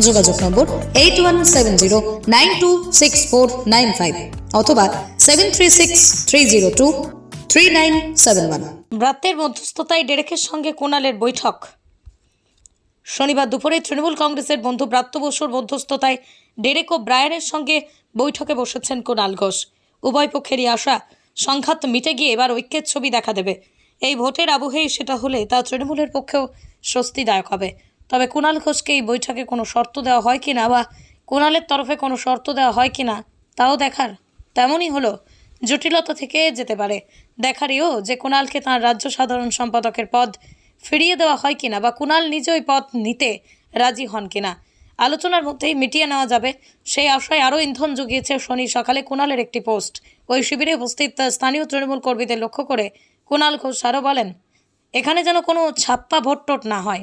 যোগাযোগ number eight one seven zero nine two six four nine five অথবা seven three six three zero two three nine seven one ব্রাত্যের মধ্যস্থতায় ডেরেকের সঙ্গে কোনালের বৈঠক। শনিবার দুপুরে তৃণমূল কংগ্রেসের বন্ধু ব্রাত্য বসুর মধ্যস্থতায় ডেরেক ও ব্রায়ানের সঙ্গে বৈঠকে বসেছেন কুণাল ঘোষ। উভয় পক্ষেরই আশা, সংঘাত মিটে গিয়ে এবার ঐক্যের ছবি দেখা দেবে। এই ভোটের আবহেই সেটা হলে তা তৃণমূলের পক্ষেও স্বস্তিদায়ক হবে। তবে কুণাল ঘোষকে এই বৈঠকে কোনো শর্ত দেওয়া হয় কিনা বা কুণালের তরফে কোনো শর্ত দেওয়া হয় কিনা তাও দেখার তেমনই হলো জটিলতা থেকে যেতে পারে। দেখারইও যে কুণালকে তাঁর রাজ্য সাধারণ সম্পাদকের পদ ফিরিয়ে দেওয়া হয় কিনা বা কুণাল নিজে ওই পদ নিতে রাজি হন কিনা আলোচনার মধ্যেই মিটিয়ে নেওয়া যাবে। সেই আশায় আরও ইন্ধন জুগিয়েছে শনি সকালে কুণালের একটি পোস্ট। ওই শিবিরে উপস্থিত স্থানীয় তৃণমূল কর্মীদের লক্ষ্য করে কুণাল ঘোষ আরও বলেন, এখানে যেন কোনো ছাপ্পা ভোট না হয়।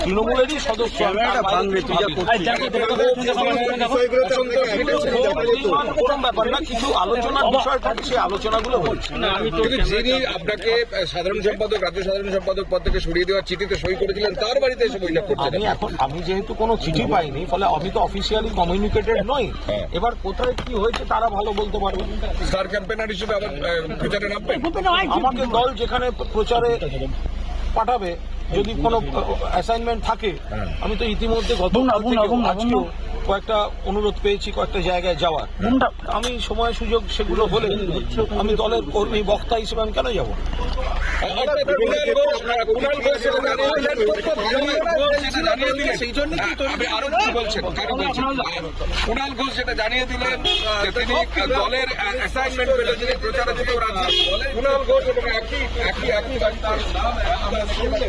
তৃণমূলেরই সদস্য। ব্যাপার না কিছু আলোচনার বিষয় থাকে সেই আলোচনাগুলো হচ্ছে। কিন্তু যিনি আপনাকে সাধারণ সম্পাদক রাজ্য সাধারণ সম্পাদক পদ থেকে সরিয়ে দেওয়ার চিঠিতে সই করেছিলেন তার বাড়িতে এসে বৈঠক করছেন আমি এখন আমি যেহেতু কোনো চিঠি পাইনি ফলে আমি তো অফিসিয়ালি কমিউনিকেটেড নই। হ্যাঁ। এবার কোথায় কি হয়েছে তারা ভালো বলতে পারবে। স্টার ক্যাম্পেনার হিসেবে আবার প্রচারে আমাকে দল যেখানে প্রচারে পাঠাবে যদি কোনো অ্যাসাইনমেন্ট থাকে হ্যাঁ। আমি তো ইতিমধ্যে গত আজকেও কয়েকটা অনুরোধ পেয়েছি কয়েকটা জায়গায় যাওয়ার। আমি সময় সুযোগ সেগুলো হলে আমি দলের কর্মী বক্তা হিসেবে আমি কেন যাব? অর্থাৎ কুণাল ঘোষ, যেটা জানিয়ে দিলেন, তিনি দলের অ্যাসাইনমেন্ট পেলে যিনি প্রচারে কুণাল ঘোষ এবং একই একই একই তার নাম আমরা শুনলে